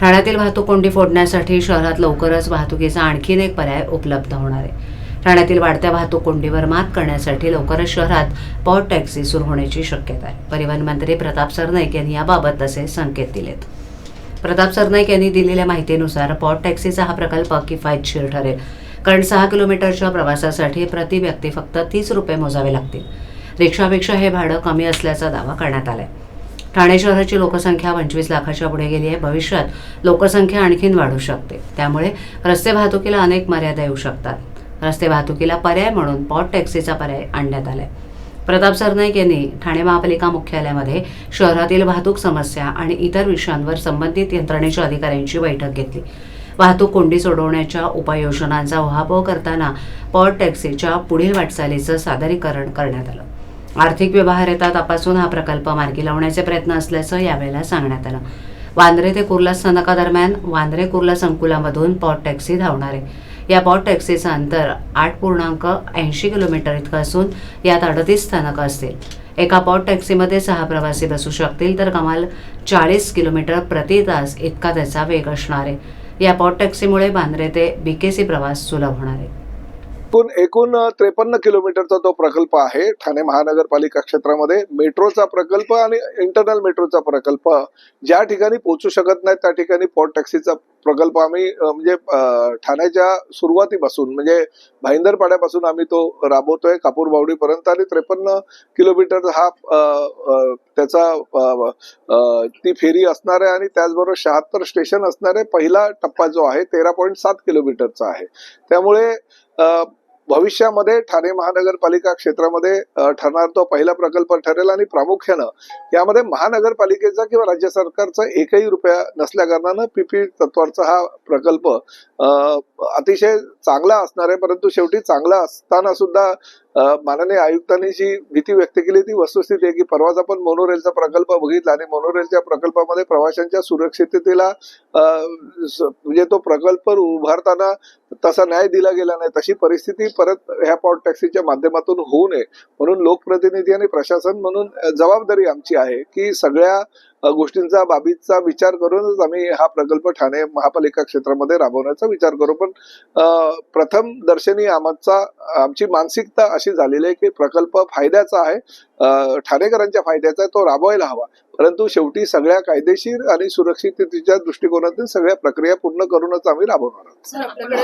ठाण्यातील वाहतूक कोंडी फोडण्यासाठी शहरात लवकरच वाहतुकीचा आणखीन एक पर्याय उपलब्ध होणार आहे. ठाण्यातील वाढत्या वाहतूक कोंडीवर मात करण्यासाठी लवकरच शहरात पॉट टॅक्सी सुरू होण्याची शक्यता आहे. परिवहन मंत्री प्रताप सरनाईक यांनी याबाबत तसे संकेत दिलेत. प्रताप सरनाईक यांनी दिलेल्या माहितीनुसार पॉट टॅक्सीचा हा प्रकल्प किफायतशीर ठरेल. कारण सहा किलोमीटरच्या प्रवासासाठी प्रति व्यक्ती फक्त तीस रुपये मोजावे लागतील. रिक्षापेक्षा हे भाडं कमी असल्याचा दावा करण्यात आलाय. ठाणे शहराची लोकसंख्या पंचवीस लाखाच्या पुढे गेली आहे. भविष्यात लोकसंख्या आणखीन वाढू शकते. त्यामुळे रस्ते वाहतुकीला अनेक मर्यादा येऊ शकतात. रस्ते वाहतुकीला पर्याय म्हणून पॉट टॅक्सीचा पर्याय आणण्यात आलाय. प्रताप सरनाईक यांनी ठाणे महापालिका मुख्यालयामध्ये शहरातील वाहतूक समस्या आणि इतर विषयांवर संबंधित यंत्रणेच्या अधिकाऱ्यांची बैठक घेतली. वाहतूक कोंडी सोडवण्याच्या उपाययोजनांचा उहापोह करताना पॉट टॅक्सीच्या पुढील वाटचालीचं सादरीकरण करण्यात आलं. आर्थिक व्यवहार्यता तपासून हा प्रकल्प मार्गी लावण्याचे प्रयत्न असल्याचं यावेळेला सांगण्यात आलं. वांद्रे ते कुर्ला स्थानकादरम्यान वांद्रे कुर्ला संकुलामधून पॉट टॅक्सी धावणार. आहे या पॉट टॅक्सीचं अंतर आठ पूर्णांक ऐंशी किलोमीटर इतकं असून यात अडतीस स्थानकं असतील. एका पॉट टॅक्सीमध्ये सहा प्रवासी बसू शकतील तर कमाल चाळीस किलोमीटर प्रति तास इतका त्याचा वेग असणार. आहे या पॉट टॅक्सीमुळे बांद्रे ते बीकेसी प्रवास सुलभ होणार आहे. एकूण एकूण त्रेपन्न किलोमीटरचा तो प्रकल्प आहे. ठाणे महानगरपालिका क्षेत्रामध्ये मेट्रोचा प्रकल्प आणि इंटरनल मेट्रोचा प्रकल्प ज्या ठिकाणी पोहोचू शकत नाही त्या ठिकाणी पॉट टॅक्सीचा प्रकल्प आम्ही म्हणजे ठाण्याच्या सुरुवातीपासून म्हणजे भाईंदरपाड्यापासून आम्ही तो राबवतोय कापूर बावडीपर्यंत आणि त्रेपन्न किलोमीटर हा त्याचा ती फेरी असणार आहे आणि त्याचबरोबर शहात्तर स्टेशन असणार आहे. पहिला टप्पा जो आहे तेरा पॉईंट सात किलोमीटरचा आहे. त्यामुळे भविष्यामध्ये ठाणे महानगरपालिका क्षेत्रामध्ये ठरणार तो पहिला प्रकल्प ठरेल आणि प्रामुख्यानं यामध्ये महानगरपालिकेचा किंवा राज्य सरकारचा एकही रुपया नसल्या कारणानं पीपी तत्वाचा हा प्रकल्प अतिशय चांगला असणार आहे. परंतु शेवटी चांगला असताना सुद्धा माननीय आयुक्तांनी जी भीती व्यक्त केली ती वस्तुस्थिती आहे की परवाच आपण मोनोरेलचा प्रकल्प बघितला आणि मोनोरेलच्या प्रकल्पामध्ये प्रवाशांच्या सुरक्षिततेला म्हणजे तो प्रकल्प उभारताना तसा न्याय दिला गेला नाही. तशी परिस्थिती परत ह्या पॉट टॅक्सीच्या माध्यमातून होऊ नये. म्हणून लोकप्रतिनिधी आणि प्रशासन म्हणून जबाबदारी आमची आहे की सगळ्या गोष्टींचा बाबीचा विचार करूनच आम्ही हा प्रकल्प ठाणे महापालिका क्षेत्रामध्ये राबवण्याचा विचार करू. पण प्रथम दर्शनी आमचा आमची मानसिकता अशी झालेली आहे की प्रकल्प फायद्याचा आहे ठाणेकरांच्या फायद्याचा आहे तो राबवायला हवा. परंतु शेवटी सगळ्या कायदेशीर आणि सुरक्षिततेच्या दृष्टिकोनातून सगळ्या प्रक्रिया पूर्ण करूनच आम्ही राबवणार आहोत.